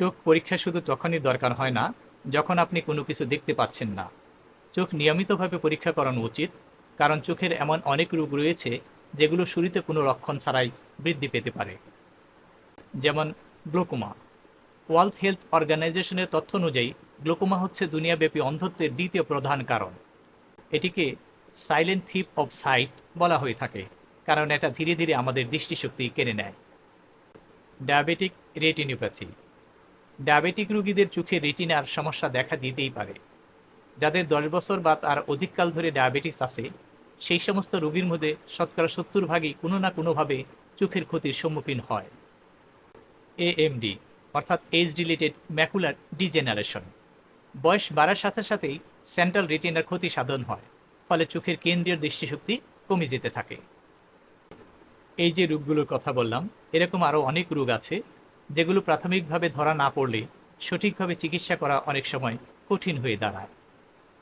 চোখ পরীক্ষা শুধু তখনই দরকার হয় না, যখন আপনি কোনো কিছু দেখতে পাচ্ছেন না। চোখ নিয়মিতভাবে পরীক্ষা করানো উচিত, কারণ চোখের এমন অনেক রোগ রয়েছে, যেগুলো শুরুতে কোনো লক্ষণ ছাড়াই বৃদ্ধি পেতে পারে। যেমন গ্লোকোমা। ওয়ার্ল্ড হেলথ অর্গানাইজেশনের তথ্য অনুযায়ী, গ্লোকোমা হচ্ছে দুনিয়াব্যাপী অন্ধত্বের দ্বিতীয় প্রধান কারণ। এটিকে সাইলেন্ট থিপ অফ সাইট বলা হয়ে থাকে, কারণ এটা ধীরে ধীরে আমাদের দৃষ্টিশক্তি কেড়ে নেয়। Diabetic retinopathy. ডায়াবেটিক রোগীদের চোখে রেটিনার সমস্যা দেখা দিতেই পারে। যাদের দশ বছর বা তার অধিককাল ধরে ডায়াবেটিস আছে, সেই সমস্ত রোগীর মধ্যে শতকরা সত্তর ভাগই কোনো না কোনোভাবে চোখের ক্ষতির সম্মুখীন হয়। এএমডি, অর্থাৎ এজ রিলেটেড ম্যাকুলার ডিজেনারেশন। বয়স বাড়ার সাথে সাথেই সেন্ট্রাল রেটিনার ক্ষতি সাধন হয়, ফলে চোখের কেন্দ্রীয় দৃষ্টিশক্তি কমে যেতে থাকে। এই যে রোগগুলোর কথা বললাম, এরকম আরও অনেক রোগ আছে যেগুলো প্রাথমিকভাবে ধরা না পড়লে সঠিকভাবে চিকিৎসা করা অনেক সময় কঠিন হয়ে দাঁড়ায়।